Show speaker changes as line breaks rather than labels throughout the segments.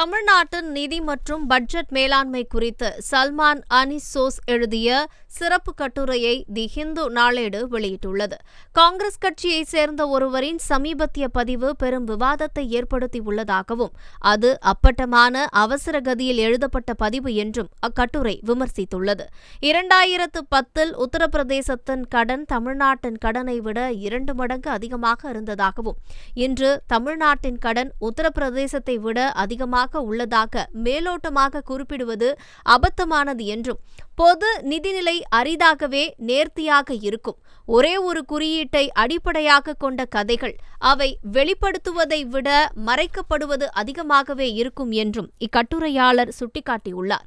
தமிழ்நாட்டின் நிதி மற்றும் பட்ஜெட் மேலாண்மை குறித்து சல்மான் அனிசோஸ் எழுதிய சிறப்பு கட்டுரையை தி ஹிந்து நாளேடு வெளியிட்டுள்ளது. காங்கிரஸ் கட்சியைச் சேர்ந்த ஒருவரின் சமீபத்திய பதிவு பெரும் விவாதத்தை ஏற்படுத்தியுள்ளதாகவும் அது அப்பட்டமான அவசர கதியில் எழுதப்பட்ட பதிவு என்றும் அக்கட்டுரை விமர்சித்துள்ளது. இரண்டாயிரத்து பத்தில் உத்தரப்பிரதேசத்தின் கடன் தமிழ்நாட்டின் கடனை விட இரண்டு மடங்கு அதிகமாக இருந்ததாகவும் இன்று தமிழ்நாட்டின் கடன் உத்தரப்பிரதேசத்தை விட அதிகமாக உள்ளதாக மேலோட்டமாக குறிப்பிடுவது அபத்தமானது என்றும் பொது நிதிநிலை அரிதாகவே நேர்த்தியாக இருக்கும். ஒரே ஒரு குறியீட்டை அடிப்படையாக கொண்ட கதைகள் அவை வெளிப்படுத்துவதை விட மறைக்கப்படுவது அதிகமாகவே இருக்கும் என்றும் இக்கட்டுரையாளர் சுட்டிக்காட்டியுள்ளார்.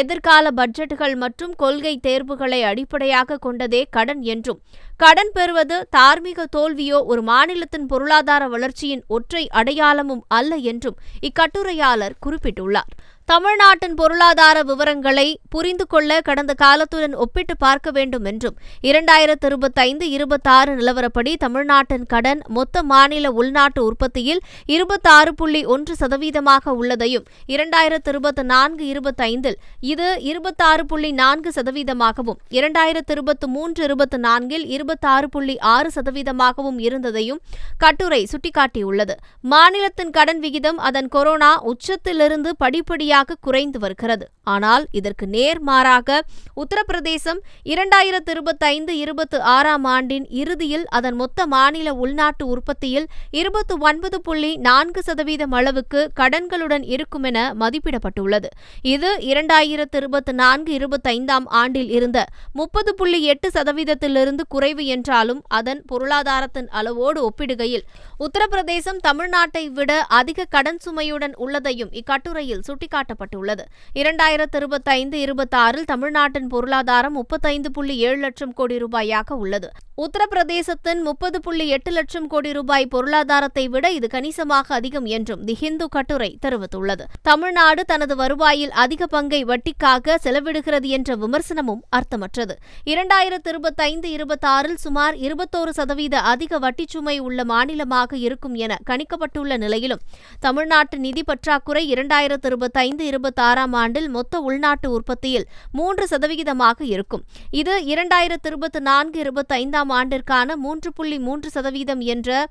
எதிர்கால பட்ஜெட்டுகள் மற்றும் கொள்கை தேர்வுகளை அடிப்படையாக கொண்டதே கடன் என்றும் கடன் பெறுவது தார்மீக தோல்வியோ ஒரு மாநிலத்தின் பொருளாதார வளர்ச்சியின் ஒற்றை அடையாளமும் அல்ல என்றும் இக்கட்டுரையாளர் குறிப்பிட்டுள்ளார். தமிழ்நாட்டின் பொருளாதார விவரங்களை புரிந்து கொள்ள கடந்த காலத்துடன் ஒப்பிட்டு பார்க்க வேண்டும் என்றும் இரண்டாயிரத்து இருபத்தைந்து இருபத்தாறு நிலவரப்படி தமிழ்நாட்டின் கடன் மொத்த மாநில உள்நாட்டு உற்பத்தியில் இருபத்தாறு புள்ளி ஒன்று சதவீதமாக உள்ளதையும் இரண்டாயிரத்து இருபத்தி நான்கு இருபத்தைந்தில் இது இருபத்தாறு புள்ளி நான்கு சதவீதமாகவும் இரண்டாயிரத்து இருபத்தி மூன்று இருபத்தி நான்கில் இருபத்தாறு புள்ளி ஆறு சதவீதமாகவும் இருந்ததையும் கட்டுரை சுட்டிக்காட்டியுள்ளது. மாநிலத்தின் கடன் விகிதம் அதன் கொரோனா உச்சத்திலிருந்து படிப்படியாக படிப்படியாக குறைந்து வருகிறது. ஆனால் இதற்கு நேர்மாறாக உத்தரப்பிரதேசம் இரண்டாயிரத்து இருபத்தைந்து இருபத்தி ஆறாம் ஆண்டின் இறுதியில் அதன் மொத்த மாநில உள்நாட்டு உற்பத்தியில் இருபத்தி ஒன்பது புள்ளி நான்கு சதவீதம் அளவுக்கு கடன்களுடன் இருக்கும் என மதிப்பிடப்பட்டுள்ளது. இது இரண்டாயிரத்து இருபத்தி நான்கு இருபத்தைந்தாம் ஆண்டில் இருந்த முப்பது புள்ளி எட்டு சதவீதத்திலிருந்து குறைவு என்றாலும் அதன் பொருளாதாரத்தின் அளவோடு ஒப்பிடுகையில் உத்தரப்பிரதேசம் தமிழ்நாட்டை விட அதிக கடன் சுமையுடன் உள்ளதையும் இக்கட்டுரையில் சுட்டிக்காட்டி சுட்டிக்காட்டப்பட்டுள்ளது இரண்டாயிரத்து இருபத்தைந்து இருபத்தாறில் தமிழ்நாட்டின் பொருளாதாரம் முப்பத்தைந்து புள்ளி ஏழு லட்சம் கோடி ரூபாயாக உள்ளது. உத்தரப்பிரதேசத்தின் முப்பது புள்ளி எட்டு லட்சம் கோடி ரூபாய் பொருளாதாரத்தை விட இது கணிசமாக அதிகம் என்றும் தி ஹிந்து கட்டுரை தெரிவித்துள்ளது. தமிழ்நாடு தனது வருவாயில் அதிக பங்கை வட்டிக்காக செலவிடுகிறது என்ற விமர்சனமும் அர்த்தமற்றது. இரண்டாயிரத்து இருபத்தைந்து இருபத்தாறில் சுமார் இருபத்தோரு சதவீத அதிக வட்டிச்சுமை உள்ள மாநிலமாக இருக்கும் என கணிக்கப்பட்டுள்ள நிலையிலும் தமிழ்நாட்டு நிதி பற்றாக்குறை இரண்டாயிரத்து இருபத்தைந்து ஐந்து இருபத்தாறாம் ஆண்டில் மொத்த உள்நாட்டு உற்பத்தியில் மூன்று சதவிகிதமாக இருக்கும். இது இரண்டாயிரத்து இருபத்தி நான்கு இருபத்தைந்தாம் ஆண்டிற்கான மூன்று புள்ளி மூன்று சதவீதம் என்ற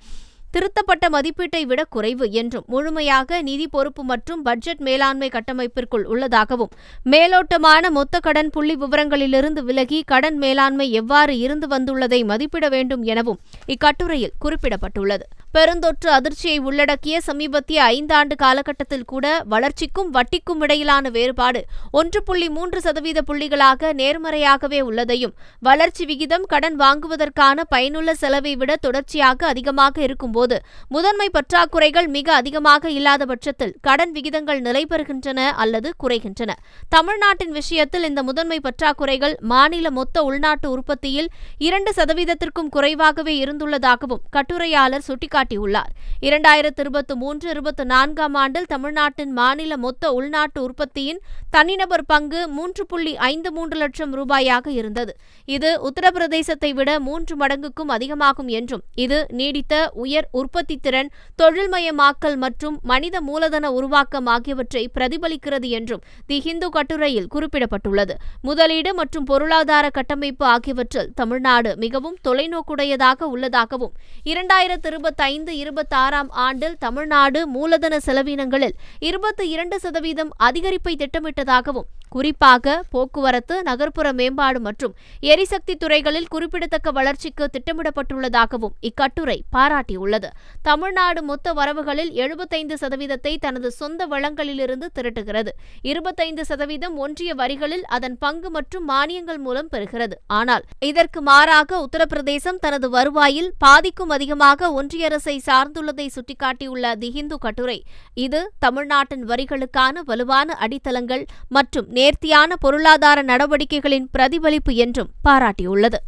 திருத்தப்பட்ட மதிப்பீட்டை விட குறைவு என்றும் முழுமையாக நிதி பொறுப்பு மற்றும் பட்ஜெட் மேலாண்மை கட்டமைப்பிற்குள் உள்ளதாகவும் மேலோட்டமான மொத்த கடன் புள்ளி விவரங்களிலிருந்து விலகி கடன் மேலாண்மை எவ்வாறு இருந்து வந்துள்ளதை மதிப்பிட வேண்டும் எனவும் இக்கட்டுரையில் குறிப்பிடப்பட்டுள்ளது. பெருந்தொற்று அதிர்ச்சியை உள்ளடக்கிய சமீபத்திய ஐந்தாண்டு காலகட்டத்தில் கூட வளர்ச்சிக்கும் வட்டிக்கும் இடையிலான வேறுபாடு ஒன்று புள்ளி மூன்று சதவீத புள்ளிகளாக நேர்மறையாகவே உள்ளதையும் வளர்ச்சி விகிதம் கடன் வாங்குவதற்கான பயனுள்ள செலவை விட தொடர்ச்சியாக அதிகமாக இருக்கும்போது போது முதன்மை பற்றாக்குறைகள் மிக அதிகமாக இல்லாத பட்சத்தில் கடன் விகிதங்கள் நிலைபெறுகின்றன அல்லது குறைகின்றன. தமிழ்நாட்டின் விஷயத்தில் இந்த முதன்மை பற்றாக்குறைகள் மாநில மொத்த உள்நாட்டு உற்பத்தியில் இரண்டு சதவீதத்திற்கும் குறைவாகவே இருந்துள்ளதாகவும் கட்டுரையாளர் சுட்டிக்காட்டியுள்ளார் இரண்டாயிரத்து இருபத்தி மூன்று இருபத்தி நான்காம் ஆண்டில் தமிழ்நாட்டின் மாநில மொத்த உள்நாட்டு உற்பத்தியின் தனிநபர் பங்கு மூன்று புள்ளி ஐந்து மூன்று லட்சம் ரூபாயாக இருந்தது. இது உத்தரப்பிரதேசத்தை விட மூன்று மடங்குக்கும் அதிகமாகும் என்றும் இது நீடித்த உயர் உற்பத்தி திறன் தொழில்மயமாக்கல் மற்றும் மனித மூலதன உருவாக்கம் ஆகியவற்றை பிரதிபலிக்கிறது என்றும் தி ஹிந்து கட்டுரையில் குறிப்பிடப்பட்டுள்ளது. முதலீடு மற்றும் பொருளாதார கட்டமைப்பு ஆகியவற்றில் தமிழ்நாடு மிகவும் தொலைநோக்குடையதாக உள்ளதாகவும் இரண்டாயிரத்து இருபத்தைந்து இருபத்தாறாம் ஆண்டில் தமிழ்நாடு மூலதன செலவினங்களில் இருபத்தி இரண்டு சதவீதம் அதிகரிப்பை திட்டமிட்டதாகவும் குறிப்பாக போக்குவரத்து நகர்ப்புற மேம்பாடு மற்றும் எரிசக்தி துறைகளில் குறிப்பிடத்தக்க வளர்ச்சிக்கு திட்டமிடப்பட்டுள்ளதாகவும் இக்கட்டுரை பாராட்டியுள்ளது. தமிழ்நாடு மொத்த வரவுகளில் எழுபத்தைந்து சதவீதத்தை தனது சொந்த வளங்களிலிருந்து திரட்டுகிறது. இருபத்தைந்து சதவீதம் ஒன்றிய வரிகளில் அதன் பங்கு மற்றும் மானியங்கள் மூலம் பெறுகிறது. ஆனால் இதற்கு மாறாக உத்தரப்பிரதேசம் தனது வருவாயில் பாதிக்கும் அதிகமாக ஒன்றிய அரசை சார்ந்துள்ளதை சுட்டிக்காட்டியுள்ள தி ஹிந்து கட்டுரை. இது தமிழ்நாட்டின் வரிகளுக்கான வலுவான அடித்தளங்கள் மற்றும் நேர்த்தியான பொருளாதார நடவடிக்கைகளின் பிரதிபலிப்பு என்றும் பாராட்டியுள்ளது.